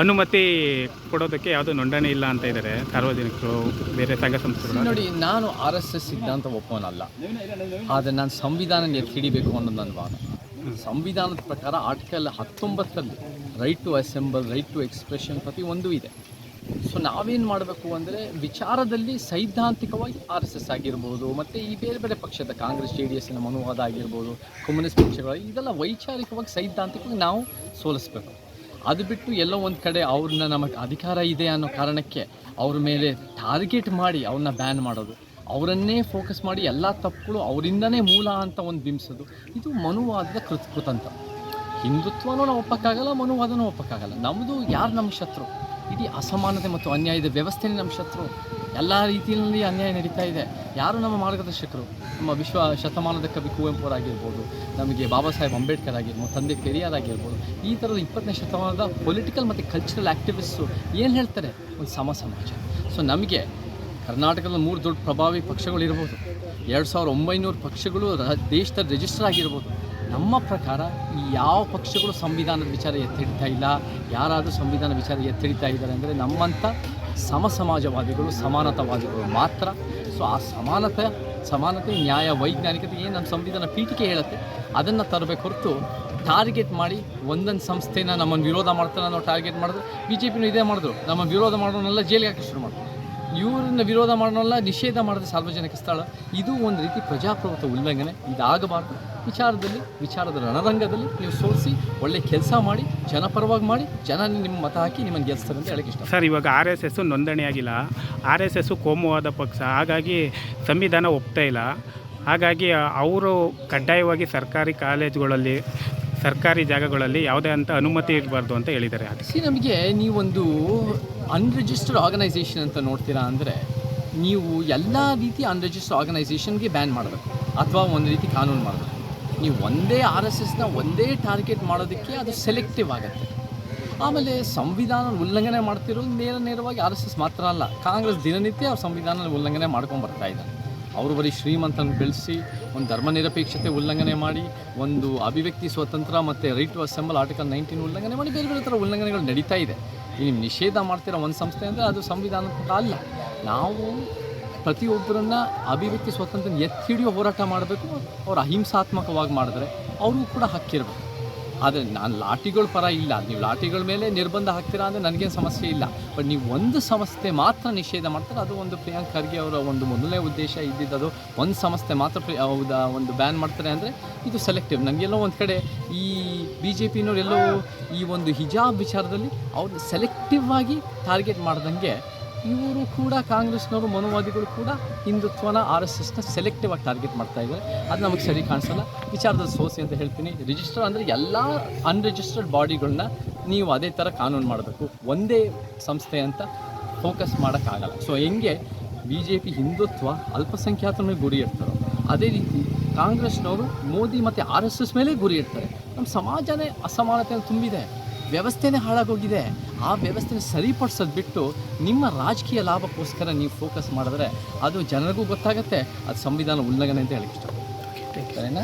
ಅನುಮತಿ ಕೊಡೋದಕ್ಕೆ ಯಾವುದು ನೋಂದಣಿ ಇಲ್ಲ ಅಂತ ಇದ್ದಾರೆ. ಸಾರ್ವಜನಿಕರು ಬೇರೆ ಸಂಘ ಸಂಸ್ಥೆಗಳು. ನೋಡಿ, ನಾನು ಆರ್ ಎಸ್ ಎಸ್ ಸಿದ್ಧಾಂತ ಒಪ್ಪೋನಲ್ಲ. ಆದರೆ ನಾನು ಸಂವಿಧಾನ ಎತ್ತಿ ಹಿಡಿಬೇಕು ಅನ್ನೋದು ನನ್ನ ವಾದ ಸಂವಿಧಾನದ ಪ್ರಕಾರ article ಹತ್ತೊಂಬತ್ತಲ್ಲಿ right to assemble right to expression ಪ್ರತಿ ಒಂದು ಇದೆ. ಸೊ ನಾವೇನು ಮಾಡಬೇಕು ಅಂದರೆ ವಿಚಾರದಲ್ಲಿ ಸೈದ್ಧಾಂತಿಕವಾಗಿ ಆರ್ ಎಸ್ ಎಸ್ ಆಗಿರ್ಬೋದು, ಮತ್ತು ಈ ಬೇರೆ ಬೇರೆ ಪಕ್ಷದ ಕಾಂಗ್ರೆಸ್, ಜೆ ಡಿ ಎಸ್ನ ಮನುವಾದ ಆಗಿರ್ಬೋದು, ಕಮ್ಯುನಿಸ್ಟ್ ಪಕ್ಷಗಳು ಇದೆಲ್ಲ ವೈಚಾರಿಕವಾಗಿ ಸೈದ್ಧಾಂತಿಕವಾಗಿ ನಾವು ಸೋಲಿಸ್ಬೇಕು. ಅದು ಬಿಟ್ಟು ಎಲ್ಲೋ ಒಂದು ಕಡೆ ಅವ್ರನ್ನ ನಮಗೆ ಅಧಿಕಾರ ಇದೆ ಅನ್ನೋ ಕಾರಣಕ್ಕೆ ಅವ್ರ ಮೇಲೆ ಟಾರ್ಗೆಟ್ ಮಾಡಿ ಅವ್ರನ್ನ ಬ್ಯಾನ್ ಮಾಡೋದು. ಅವರನ್ನೇ ಫೋಕಸ್ ಮಾಡಿ ಎಲ್ಲ ತಪ್ಪುಗಳು ಅವರಿಂದನೇ ಮೂಲ ಅಂತ ಒಂದು ಬಿಂಬಿಸೋದು. ಇದು ಮನುವಾದದ ಕೃತ್ ಕೃತಂತ ಹಿಂದುತ್ವನೂ ನಾವು ಒಪ್ಪಕ್ಕಾಗಲ್ಲ, ಮನುವಾದನೂ ಒಪ್ಪಕ್ಕಾಗಲ್ಲ. ನಮ್ಮದು ಯಾರು ನಮ್ಮ ಶತ್ರು? ಇಡೀ ಅಸಮಾನತೆ ಮತ್ತು ಅನ್ಯಾಯದ ವ್ಯವಸ್ಥೆನೇ ನಮ್ಮ ಶತ್ರು. ಎಲ್ಲ ರೀತಿಯಲ್ಲಿ ಅನ್ಯಾಯ ನಡೀತಾ ಇದೆ. ಯಾರು ನಮ್ಮ ಮಾರ್ಗದರ್ಶಕರು? ನಮ್ಮ ವಿಶ್ವ ಶತಮಾನದ ಕವಿ ಕುವೆಂಪುರಾಗಿರ್ಬೋದು ನಮಗೆ ಬಾಬಾ ಸಾಹೇಬ್ ಅಂಬೇಡ್ಕರ್ ಆಗಿರ್ಬೋದು, ತಂದೆ ಪೆರಿಯಾರ್ ಆಗಿರ್ಬೋದು, ಈ ಥರದ ಇಪ್ಪತ್ತನೇ ಶತಮಾನದ ಪೊಲಿಟಿಕಲ್ ಮತ್ತು ಕಲ್ಚರಲ್ ಆ್ಯಕ್ಟಿವಿಸ್ಟು ಏನು ಹೇಳ್ತಾರೆ? ಒಂದು ಸಮ ಸಮಾಜ. ಸೊ ನಮಗೆ ಕರ್ನಾಟಕದ ಮೂರು ದೊಡ್ಡ ಪ್ರಭಾವಿ ಪಕ್ಷಗಳು ಇರ್ಬೋದು ಎರಡು ಸಾವಿರದ ಒಂಬೈನೂರು ಪಕ್ಷಗಳು ರ- ದೇಶದ ರಿಜಿಸ್ಟರ್ ಆಗಿರ್ಬೋದು. ನಮ್ಮ ಪ್ರಕಾರ ಈ ಯಾವ ಪಕ್ಷಗಳು ಸಂವಿಧಾನದ ವಿಚಾರ ಎತ್ತಿಡ್ತಾ ಇಲ್ಲ, ಯಾರಾದರೂ ಸಂವಿಧಾನ ವಿಚಾರ ಎತ್ತಿಡ್ತಾ ಇದ್ದಾರೆ ಅಂದರೆ ನಮ್ಮಂಥ ಸಮ ಸಮಾಜವಾದಿಗಳು ಸಮಾನತಾವಾದಿಗಳು ಮಾತ್ರ. ಸೊ ಆ ಸಮಾನತೆ ಸಮಾನತೆ, ನ್ಯಾಯ, ವೈಜ್ಞಾನಿಕತೆ ಏನು ನಮ್ಮ ಸಂವಿಧಾನ ಪೀಠಿಕೆ ಹೇಳುತ್ತೆ, ಅದನ್ನು ತರಬೇಕು ಹೊರತು ಟಾರ್ಗೆಟ್ ಮಾಡಿ ಒಂದೊಂದು ಸಂಸ್ಥೆನ ನಮ್ಮನ್ನು ವಿರೋಧ ಮಾಡ್ತಾರೆ ಅನ್ನೋ ಟಾರ್ಗೆಟ್ ಮಾಡಿದ್ರು ಬಿ ಜೆ ಪಿನೂ ಇದೇ ಮಾಡಿದ್ರು. ನಮ್ಮ ವಿರೋಧ ಮಾಡೋನೆಲ್ಲ ಜೈಲಿಗೆ ಹಾಕಿ ಶುರು ಮಾಡಿದ್ರು ಇವ್ರನ್ನ ವಿರೋಧ ಮಾಡೋಲ್ಲ ನಿಷೇಧ ಮಾಡಿದ ಸಾರ್ವಜನಿಕ ಸ್ಥಳ. ಇದು ಒಂದು ರೀತಿ ಪ್ರಜಾಪ್ರಭುತ್ವ ಉಲ್ಲಂಘನೆ. ಇದಾಗಬಾರ್ದು. ವಿಚಾರದಲ್ಲಿ, ವಿಚಾರದ ರಣರಂಗದಲ್ಲಿ ನೀವು ಸೋಲಿಸಿ, ಒಳ್ಳೆ ಕೆಲಸ ಮಾಡಿ, ಜನಪರವಾಗಿ ಮಾಡಿ, ಜನ ನಿಮ್ಮ ಮತ ಹಾಕಿ ನಿಮ್ಮನ್ನು ಗೆಲ್ಸ್ತಾರೆ ಅಂತ ಹೇಳಕ್ಕೆ ಇಷ್ಟ. ಸರ್, ಇವಾಗ ಆರ್ ಎಸ್ ಎಸ್ಸು ನೋಂದಣಿಯಾಗಿಲ್ಲ ಆರ್ ಎಸ್ ಎಸ್ಸು ಕೋಮುವಾದ ಪಕ್ಷ. ಹಾಗಾಗಿ ಸಂವಿಧಾನ ಒಪ್ತಾ ಇಲ್ಲ. ಹಾಗಾಗಿ ಅವರು ಕಡ್ಡಾಯವಾಗಿ ಸರ್ಕಾರಿ ಕಾಲೇಜುಗಳಲ್ಲಿ ಸರ್ಕಾರಿ ಜಾಗಗಳಲ್ಲಿ ಯಾವುದೇ ಅಂತ ಅನುಮತಿ ಇರಬಾರ್ದು ಅಂತ ಹೇಳಿದ್ದಾರೆ ಅದಕ್ಕೆ ನಮಗೆ ನೀವೊಂದು ಅನ್ರಿಜಿಸ್ಟರ್ಡ್ ಆರ್ಗನೈಸೇಷನ್ ಅಂತ ನೋಡ್ತೀರಾ ಅಂದರೆ ನೀವು ಎಲ್ಲ ರೀತಿ ಅನ್ರಿಜಿಸ್ಟರ್ಡ್ ಆರ್ಗನೈಸೇಷನ್ಗೆ ಬ್ಯಾನ್ ಮಾಡಬೇಕು ಅಥವಾ ಒಂದು ರೀತಿ ಕಾನೂನು ಮಾಡಬೇಕು. ನೀವು ಒಂದೇ ಆರ್ ಎಸ್ ಎಸ್ನ ಒಂದೇ ಟಾರ್ಗೆಟ್ ಮಾಡೋದಕ್ಕೆ ಅದು ಸೆಲೆಕ್ಟಿವ್ ಆಗುತ್ತೆ. ಆಮೇಲೆ ಸಂವಿಧಾನ ಉಲ್ಲಂಘನೆ ಮಾಡ್ತಿರೋದು ನೇರ ನೇರವಾಗಿ ಆರ್ ಎಸ್ ಎಸ್ ಮಾತ್ರ ಅಲ್ಲ, ಕಾಂಗ್ರೆಸ್ ದಿನನಿತ್ಯ ಅವ್ರ ಸಂವಿಧಾನ ಉಲ್ಲಂಘನೆ ಮಾಡ್ಕೊಂಡು ಬರ್ತಾ ಇದ್ದಾರೆ. ಅವರು ಬರೀ ಶ್ರೀಮಂತನ ಬೆಳೆಸಿ, ಒಂದು ಧರ್ಮನಿರಪೇಕ್ಷತೆ ಉಲ್ಲಂಘನೆ ಮಾಡಿ, ಒಂದು ಅಭಿವ್ಯಕ್ತಿ ಸ್ವಾತಂತ್ರ್ಯ ಮತ್ತು right to assemble article nineteen ಉಲ್ಲಂಘನೆ ಮಾಡಿ ಬೇರೆ ಬೇರೆ ಥರ ಉಲ್ಲಂಘನೆಗಳು ನಡೀತಾ ಇದೆ. ನೀವು ನಿಷೇಧ ಮಾಡ್ತಿರೋ ಒಂದು ಸಂಸ್ಥೆ ಅಂದರೆ ಅದು ಸಂವಿಧಾನಾತ್ಮಕ ಅಲ್ಲ. ನಾವು ಪ್ರತಿಯೊಬ್ಬರನ್ನ ಅಭಿವ್ಯಕ್ತಿ ಸ್ವಾತಂತ್ರ್ಯ ಎತ್ತಿ ಹಿಡಿಯೋ ಹೋರಾಟ ಮಾಡಬೇಕು, ಅವ್ರು ಅಹಿಂಸಾತ್ಮಕವಾಗಿ ಮಾಡಿದ್ರೆ ಅವ್ರಿಗೂ ಕೂಡ ಹಕ್ಕಿರಬೇಕು. ಆದರೆ ನಾನು ಲಾಠಿಗಳ ಪರ ಇಲ್ಲ. ನೀವು ಲಾಠಿಗಳ ಮೇಲೆ ನಿರ್ಬಂಧ ಹಾಕ್ತೀರಾ ಅಂದರೆ ನನಗೇನು ಸಮಸ್ಯೆ ಇಲ್ಲ. ಬಟ್ ನೀವು ಒಂದು ಸಂಸ್ಥೆ ಮಾತ್ರ ನಿಷೇಧ ಮಾಡ್ತಾರೆ, ಅದು ಒಂದು ಪ್ರಿಯಾಂಕ್ ಖರ್ಗೆ ಅವರ ಒಂದು ಮೊದಲನೇ ಉದ್ದೇಶ ಇದ್ದಿದ್ದು ಒಂದು ಸಂಸ್ಥೆ ಮಾತ್ರ ಒಂದು ಬ್ಯಾನ್ ಮಾಡ್ತಾರೆ ಅಂದರೆ ಇದು ಸೆಲೆಕ್ಟಿವ್ ನನಗೆಲ್ಲೋ ಒಂದು ಕಡೆ ಈ ಬಿ ಜೆ ಪಿನವರೆಲ್ಲೋ ಈ ಒಂದು ಹಿಜಾಬ್ ವಿಚಾರದಲ್ಲಿ ಅವ್ರು ಸೆಲೆಕ್ಟಿವ್ ಆಗಿ ಟಾರ್ಗೆಟ್ ಮಾಡ್ದಂಗೆ ಇವರು ಕೂಡ ಕಾಂಗ್ರೆಸ್ನವರು, ಮನೋವಾದಿಗಳು ಕೂಡ ಹಿಂದುತ್ವನ ಆರ್ ಎಸ್ ಎಸ್ನ ಸೆಲೆಕ್ಟಿವ್ ಆಗಿ ಟಾರ್ಗೆಟ್ ಮಾಡ್ತಾ ಇದ್ದಾರೆ. ಅದು ನಮಗೆ ಸರಿ ಕಾಣಿಸಲ್ಲ. ವಿಚಾರದಲ್ಲಿ ಸೋಸಿ ಅಂತ ಹೇಳ್ತೀನಿ. ರಿಜಿಸ್ಟರ್ ಅಂದರೆ ಎಲ್ಲ ಅನ್ರಿಜಿಸ್ಟರ್ಡ್ ಬಾಡಿಗಳನ್ನ ನೀವು ಅದೇ ಥರ ಕಾನೂನು ಮಾಡಬೇಕು. ಒಂದೇ ಸಂಸ್ಥೆ ಅಂತ ಫೋಕಸ್ ಮಾಡೋಕ್ಕಾಗಲ್ಲ. ಸೊ ಹೆಂಗೆ ಬಿ ಜೆ ಪಿ ಹಿಂದುತ್ವ ಅಲ್ಪಸಂಖ್ಯಾತನ ಗುರಿ ಇರ್ತಾರೋ ಅದೇ ರೀತಿ ಕಾಂಗ್ರೆಸ್ನವರು ಮೋದಿ ಮತ್ತು ಆರ್ ಎಸ್ ಎಸ್ ಮೇಲೆ ಗುರಿ ಇರ್ತಾರೆ ನಮ್ಮ ಸಮಾಜನೇ ಅಸಮಾನತೆಯನ್ನು ತುಂಬಿದೆ. ವ್ಯವಸ್ಥೆನೇ ಹಾಳಾಗೋಗಿದೆ. ಆ ವ್ಯವಸ್ಥೆನ ಸರಿಪಡಿಸೋದು ಬಿಟ್ಟು ನಿಮ್ಮ ರಾಜಕೀಯ ಲಾಭಕ್ಕೋಸ್ಕರ ನೀವು ಫೋಕಸ್ ಮಾಡಿದ್ರೆ ಅದು ಜನರಿಗೂ ಗೊತ್ತಾಗುತ್ತೆ ಅದು ಸಂವಿಧಾನ ಉಲ್ಲಂಘನೆ ಅಂತ ಹೇಳಕ್ಕೆ ಇಷ್ಟಪಡ್ತೀನಿ. ಸರಿನಾ?